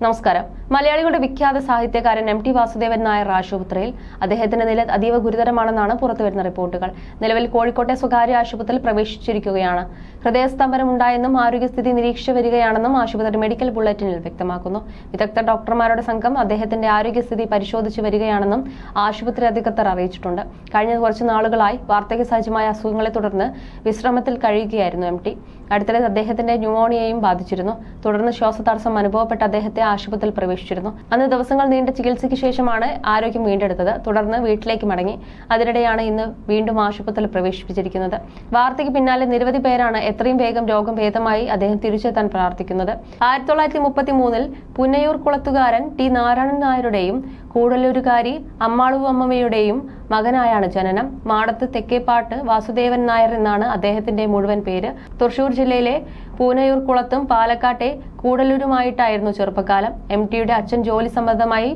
നമസ്കാരം. മലയാളികളുടെ വിഖ്യാത സാഹിത്യകാരൻ എം ടി വാസുദേവൻ നായർ ആശുപത്രിയിൽ അദ്ദേഹത്തിന്റെ നില അതീവ ഗുരുതരമാണെന്നാണ് പുറത്തുവരുന്ന റിപ്പോർട്ടുകൾ. നിലവിൽ കോഴിക്കോട്ടെ സ്വകാര്യ ആശുപത്രിയിൽ പ്രവേശിച്ചിരിക്കുകയാണ്. ഹൃദയസ്തംഭനമുണ്ടായെന്നും ആരോഗ്യസ്ഥിതി നിരീക്ഷിച്ചു വരികയാണെന്നും ആശുപത്രി മെഡിക്കൽ ബുള്ളറ്റിനിൽ വ്യക്തമാക്കുന്നു. വിദഗ്ധ ഡോക്ടർമാരുടെ സംഘം അദ്ദേഹത്തിന്റെ ആരോഗ്യസ്ഥിതി പരിശോധിച്ചു വരികയാണെന്നും ആശുപത്രി അധികൃതർ അറിയിച്ചിട്ടുണ്ട്. കഴിഞ്ഞ കുറച്ച് നാളുകളായി വാർദ്ധക്യ സഹജമായ അസുഖങ്ങളെ തുടർന്ന് വിശ്രമത്തിൽ കഴിയുകയായിരുന്നു എം ടി. അടുത്തിടെ അദ്ദേഹത്തിന്റെ ന്യൂമോണിയയും ബാധിച്ചിരുന്നു. തുടർന്ന് ശ്വാസതടസ്സം അനുഭവപ്പെട്ട അദ്ദേഹത്തെ ആശുപത്രിയിൽ പ്രവേശിച്ചിരുന്നു. അന്ന് ദിവസങ്ങൾ നീണ്ട ചികിത്സയ്ക്ക് ശേഷമാണ് ആരോഗ്യം വീണ്ടെടുത്തത്. തുടർന്ന് വീട്ടിലേക്ക് മടങ്ങി. അതിനിടെയാണ് ഇന്ന് വീണ്ടും ആശുപത്രിയിൽ പ്രവേശിപ്പിച്ചിരിക്കുന്നത്. വാർത്തയ്ക്ക് പിന്നാലെ നിരവധി പേരാണ് എത്രയും വേഗം രോഗം ഭേദമായി അദ്ദേഹം തിരിച്ചെത്താൻ പ്രാർത്ഥിക്കുന്നത്. ആയിരത്തി തൊള്ളായിരത്തി മുപ്പത്തി മൂന്നിൽ പുന്നയൂർ കുളത്തുകാരൻ ടി നാരായണൻ നായരുടെയും കൂടല്ലൂരുകാരി അമ്മാളു അമ്മമ്മയുടെയും മകനായാണ് ജനനം. മാടത്ത് തെക്കേപ്പാട്ട് വാസുദേവൻ നായർ എന്നാണ് അദ്ദേഹത്തിന്റെ മുഴുവൻ പേര്. തൃശൂർ ജില്ലയിലെ പൂനയൂർ കുളത്തും പാലക്കാട്ടെ കൂടലൂരുമായിട്ടായിരുന്നു ചെറുപ്പകാലം. എം ടിയുടെ അച്ഛൻ ജോലി സംബന്ധമായി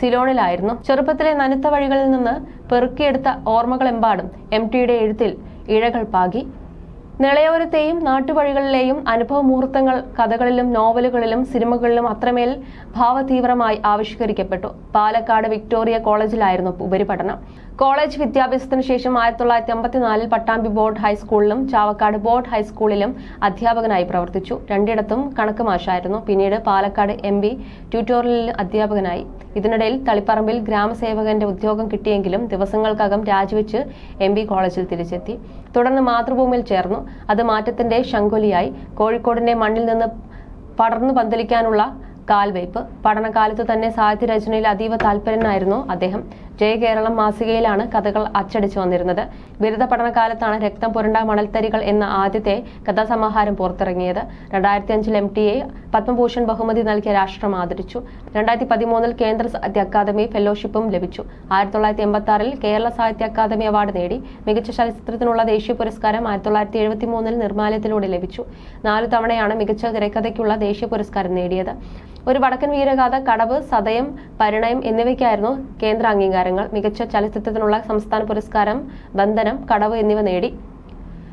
സിലോണിലായിരുന്നു. ചെറുപ്പത്തിലെ നനുത്ത വഴികളിൽ നിന്ന് പെറുക്കിയെടുത്ത ഓർമ്മകളെമ്പാടും എം ടിയുടെ എഴുത്തിൽ ഇഴകൾ പാകി. നിളയോരത്തെയും നാട്ടുവഴികളിലെയും അനുഭവ മുഹൂർത്തങ്ങൾ കഥകളിലും നോവലുകളിലും സിനിമകളിലും അത്രമേൽ ഭാവതീവ്രമായി ആവിഷ്കരിക്കപ്പെട്ടു. പാലക്കാട് വിക്ടോറിയ കോളേജിലായിരുന്നു ഉപരിപഠനം. കോളേജ് വിദ്യാഭ്യാസത്തിന് ശേഷം ആയിരത്തി തൊള്ളായിരത്തി അമ്പത്തിനാലിൽ പട്ടാമ്പി ബോർഡ് ഹൈസ്കൂളിലും ചാവക്കാട് ബോർഡ് ഹൈസ്കൂളിലും അധ്യാപകനായി പ്രവർത്തിച്ചു. രണ്ടിടത്തും കണക്ക് മാഷായിരുന്നു. പിന്നീട് പാലക്കാട് എം ബി ട്യൂട്ടോറിയലിൽ അധ്യാപകനായി. ഇതിനിടയിൽ തളിപ്പറമ്പിൽ ഗ്രാമസേവകന്റെ ഉദ്യോഗം കിട്ടിയെങ്കിലും ദിവസങ്ങൾക്കകം രാജിവെച്ച് എം ബി കോളേജിൽ തിരിച്ചെത്തി. തുടർന്ന് മാതൃഭൂമിയിൽ ചേർന്നു. അത് മാറ്റത്തിന്റെ ശങ്കുലിയായി. കോഴിക്കോടിന്റെ മണ്ണിൽ നിന്ന് പടർന്നു പന്തലിക്കാനുള്ള കാൽവയ്പ് പഠനകാലത്ത് തന്നെ സാഹിത്യ സാഹിത്യരചനയിൽ അതീവ താല്പര്യനായിരുന്നു അദ്ദേഹം. ജയ കേരളം മാസികയിലാണ് കഥകൾ അച്ചടിച്ചു വന്നിരുന്നത്. ബിരുദ പഠനകാലത്താണ് രക്തം പുരണ്ട മണൽത്തരികൾ എന്ന ആദ്യത്തെ കഥാസമാഹാരം പുറത്തിറങ്ങിയത്. രണ്ടായിരത്തി അഞ്ചിൽ എം ടി എ പത്മഭൂഷൺ ബഹുമതി നൽകിയ രാഷ്ട്രം ആദരിച്ചു. രണ്ടായിരത്തി പതിമൂന്നിൽ കേന്ദ്ര സാഹിത്യ അക്കാദമി ഫെലോഷിപ്പും ലഭിച്ചു. ആയിരത്തി തൊള്ളായിരത്തി എൺപത്തി ആറിൽ കേരള സാഹിത്യ അക്കാദമി അവാർഡ് നേടി. മികച്ച ചലച്ചിത്രത്തിനുള്ള ദേശീയ പുരസ്കാരം ആയിരത്തി തൊള്ളായിരത്തി എഴുപത്തി മൂന്നിൽ നിർമ്മാല്യത്തിലൂടെ ലഭിച്ചു. നാലു തവണയാണ് മികച്ച തിരക്കഥയ്ക്കുള്ള ദേശീയ പുരസ്കാരം നേടിയത്. ഒരു വടക്കൻ വീരഗാഥ കടവ് സതയം പരിണയം എന്നിവയ്ക്കായിരുന്നു കേന്ദ്ര അംഗീകാരങ്ങൾ. മികച്ച ചലച്ചിത്രത്തിനുള്ള സംസ്ഥാന പുരസ്കാരം ബന്ധനം കടവ് എന്നിവ നേടി.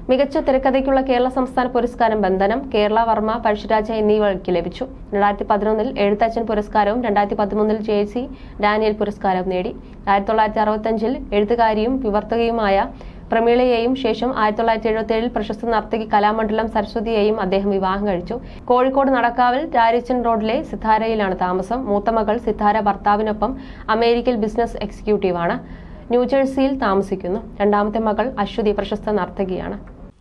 മികച്ച തിരക്കഥയ്ക്കുള്ള കേരള സംസ്ഥാന പുരസ്കാരം ബന്ധനം കേരള വർമ്മ പഴശ്ശിരാജ എന്നിവയ്ക്ക് ലഭിച്ചു. രണ്ടായിരത്തി പതിനൊന്നിൽ എഴുത്തച്ഛൻ പുരസ്കാരവും രണ്ടായിരത്തി പതിമൂന്നിൽ ജെ സി ഡാനിയൽ പുരസ്കാരവും നേടി. ആയിരത്തി തൊള്ളായിരത്തി അറുപത്തഞ്ചിൽ എഴുത്തുകാരിയും വിവർത്തകയുമായ പ്രമീളയെയും ശേഷം ആയിരത്തി തൊള്ളായിരത്തി എഴുപത്തി ഏഴിൽ പ്രശസ്ത നർത്തകി കലാമണ്ഡലം സരസ്വതിയെയും അദ്ദേഹം വിവാഹം കഴിച്ചു. കോഴിക്കോട് നടക്കാവിൽ രാരിച്ചൻ റോഡിലെ സിത്താരയിലാണ് താമസം. മൂത്ത മകൾ സിത്താര ഭർത്താവിനൊപ്പം അമേരിക്കയിൽ ബിസിനസ് എക്സിക്യൂട്ടീവാണ്. ന്യൂജേഴ്സിയിൽ താമസിക്കുന്നു. രണ്ടാമത്തെ മകൾ അശ്വതി പ്രശസ്ത നർത്തകിയാണ്